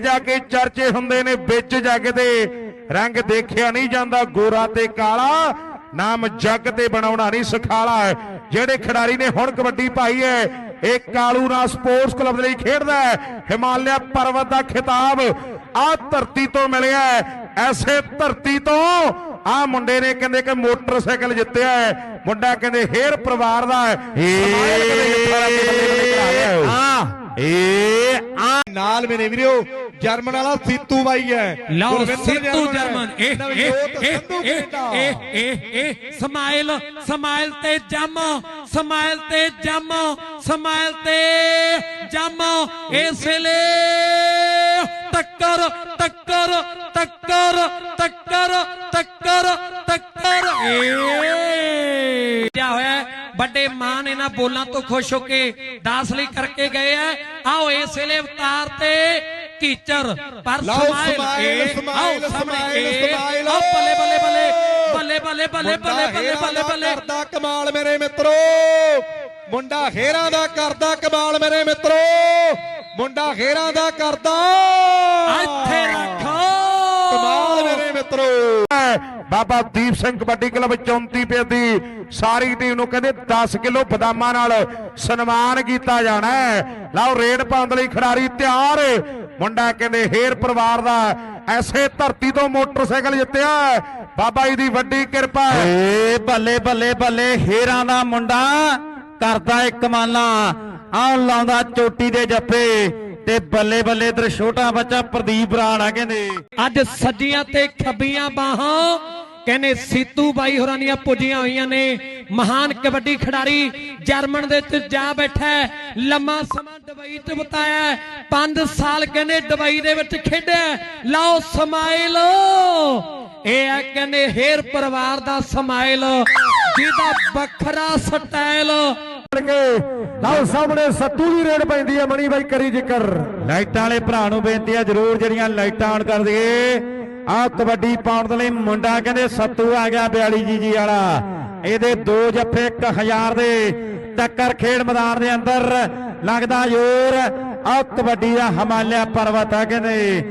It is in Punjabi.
ਜਾ ਕੇ ਚਰਚੇ ਹੁੰਦੇ ਨੇ ਵਿੱਚ ਜੱਗ ਦੇ ਰੰਗ ਦੇਖਿਆ ਨਹੀਂ ਜਾਂਦਾ ਗੋਰਾ ਤੇ ਕਾਲਾ ਨਾਮ ਜੱਗ ਤੇ ਬਣਾਉਣਾ ਨਹੀਂ ਸਖਾਲਾ ਜਿਹੜੇ ਖਿਡਾਰੀ ਨੇ ਹੁਣ ਕਬੱਡੀ ਪਾਈ ਹੈ ਇਹ ਕਾਲੂ ਨਾਲ ਸਪੋਰਟਸ ਕਲੱਬ ਦੇ ਲਈ ਖੇਡਦਾ ਹੈ। ਹਿਮਾਲਿਆ ਪਰਵਤ ਦਾ ਖਿਤਾਬ ਆ ਧਰਤੀ ਤੋਂ ਮਿਲਿਆ ਹੈ। ਐਸੇ ਧਰਤੀ ਤੋਂ ਆ ਮੁੰਡੇ ਨੇ ਕਹਿੰਦੇ ਕਿ ਮੋਟਰਸਾਈਕਲ ਜਿੱਤਿਆ ਹੈ। ਮੁੰਡਾ ਕਹਿੰਦੇ ਹੇਰ ਪਰਿਵਾਰ ਦਾ ਹੈ। ਏ ਆ। ਨਾਲ ਮੇਰੇ ਵੀਰੋ ਜਰਮਨ ਵਾਲਾ ਸੀਤੂ ਬਾਈ ਹੈ ਲਓ ਹੈ। ਜਰਮਨ ਇਹ ਇਹ ਇਹ। ਇਹ ਇਹ ਇਹ ਸਮਾਈਲ ਸਮਾਈਲ ਤੇ ਜੰਮ ਸਮਾਈਲ ਤੇ ਜੰਮ ਸਮਾਈਲ ਤੇ ਜੰਮ ਇਸ ਵੇਲੇ ਟੱਕਰ ਟੱਕਰ ਟੱਕਰ ਟੱਕਰ ਟੱਕਰ ਟੱਕਰ ਏ ਜਾ ਹੋਇਆ। ਵੱਡੇ ਮਾਨ ਇਹਨਾਂ ਬੋਲਾਂ ਤੋਂ ਖੁਸ਼ ਹੋ ਕੇ ਦਾਸ ਲਈ ਕਰਕੇ ਗਏ ਆ ਆਓ ਇਸ ਵੇਲੇ ਅਵਤਾਰ ਤੇ ਬੱਲੇ ਬੱਲੇ ਬੱਲੇ ਬੱਲੇ ਬੱਲੇ ਬੱਲੇ ਬੱਲੇ ਹੇਰਾਂ ਬੱਲੇ ਕਰਦਾ ਕਮਾਲ ਮੇਰੇ ਮਿੱਤਰੋ। ਮੁੰਡਾ ਖੇਰਾਂ ਦਾ ਕਰਦਾ ਕਮਾਲ ਮੇਰੇ ਮਿੱਤਰੋ। ਮੁੰਡਾ ਖੇਰਾਂ ਦਾ ਕਰਦਾ। ਇੱਥੇ ਰੱਖੋ। ਕਮਾਲ ਮੇਰੇ ਮਿੱਤਰੋ। ਬਾਬਾ ਦੀਪ ਸਿੰਘ ਕਬੱਡੀ ਕਲੱਬ 34 ਪੇ ਦੀ। ਸਾਰੀ ਟੀਮ ਨੂੰ ਕਹਿੰਦੇ 10 ਕਿਲੋ ਬਦਾਮਾਂ ਨਾਲ ਸਨਮਾਨ ਕੀਤਾ ਜਾਣਾ ਲਓ ਰੇਡ ਪਾਉਣ ਲਈ ਖਿਡਾਰੀ ਤਿਆਰ। ਮੁੰਡਾ ਕਹਿੰਦੇ ਹੇਰ ਪਰਿਵਾਰ ਦਾ ਐਸੇ ਧਰਤੀ ਤੋਂ ਮੋਟਰਸਾਈਕਲ ਜਿੱਤਿਆ। ਬਾਬਾ ਜੀ ਦੀ ਵੱਡੀ ਕਿਰਪਾ ਹੈ ਏ ਬੱਲੇ ਬੱਲੇ ਬੱਲੇ ਹੀਰਾਂ ਦਾ ਮੁੰਡਾ ਕਰਦਾ ਏ ਕਮਾਲਾਂ ਆਹ ਲਾਉਂਦਾ ਚੋਟੀ ਦੇ ਜੱਫੇ ਤੇ ਬੱਲੇ ਬੱਲੇ ਇਧਰ ਛੋਟਾ ਬੱਚਾ ਪ੍ਰਦੀਪ ਬਰਾੜ ਆ ਕਹਿੰਦੇ ਅੱਜ ਸੱਜੀਆਂ ਤੇ ਖੱਬੀਆਂ ਬਾਹਾਂ ਕਹਿੰਦੇ ਸੀਤੂ ਬਾਈ ਹੋਰਾਂ ਦੀਆਂ ਪੁੱਜੀਆਂ ਹੋਈਆਂ ਨੇ। ਮਹਾਨ ਕਬੱਡੀ ਖਿਡਾਰੀ ਜਰਮਨ ਦੇ ਵਿੱਚ ਜਾ ਬੈਠਾ ਹੈ। ਲੰਮਾ ਸਮਾਂ ਦੁਬਈ ਤੇ ਬਿਤਾਇਆ 5 ਸਾਲ ਕਹਿੰਦੇ ਦੁਬਈ ਦੇ ਵਿੱਚ ਖੇਡਿਆ ਹੈ। ਲਓ ਸਮਾਈਲ। ਇਹ ਆ ਕਹਿੰਦੇ ਹੇਰ ਪਰਿਵਾਰ ਦਾ ਸਮਾਈਲ। ਜਿਹਦਾ ਵੱਖਰਾ ਸਟਾਈਲ। ਲਓ ਸਾਹਮਣੇ ਸੱਤੂ ਦੀ ਰੇਡ ਪੈਂਦੀ ਹੈ ਮਣੀ ਬਾਈ ਕਰੀ ਜ਼ਿਕਰ। ਲਾਈਟਾਂ ਵਾਲੇ ਭਰਾ ਨੂੰ ਬੇਨਤੀ ਆ ਜਰੂਰ ਜਿਹੜੀਆਂ ਲਾਈਟਾਂ ਆਨ ਕਰ ਦਈਏ। ਆਹ ਕਬੱਡੀ ਪਾਉਣ ਦੇ ਲਈ ਮੁੰਡਾ ਕਹਿੰਦੇ, ਸੱਤੂ ਆ ਗਿਆ 42 ਜੀ ਜੀ ਵਾਲਾ। ਇਹਦੇ ਦੋ ਜੱਫੇ 1000 ਦੇ। ਟੱਕਰ ਖੇਡ ਮੈਦਾਨ ਦੇ ਅੰਦਰ ਲੱਗਦਾ ਜ਼ੋਰ। ਆਹ ਕਬੱਡੀ ਦਾ ਹਿਮਾਲਿਆ ਪਰਵਤ ਆ ਕਹਿੰਦੇ।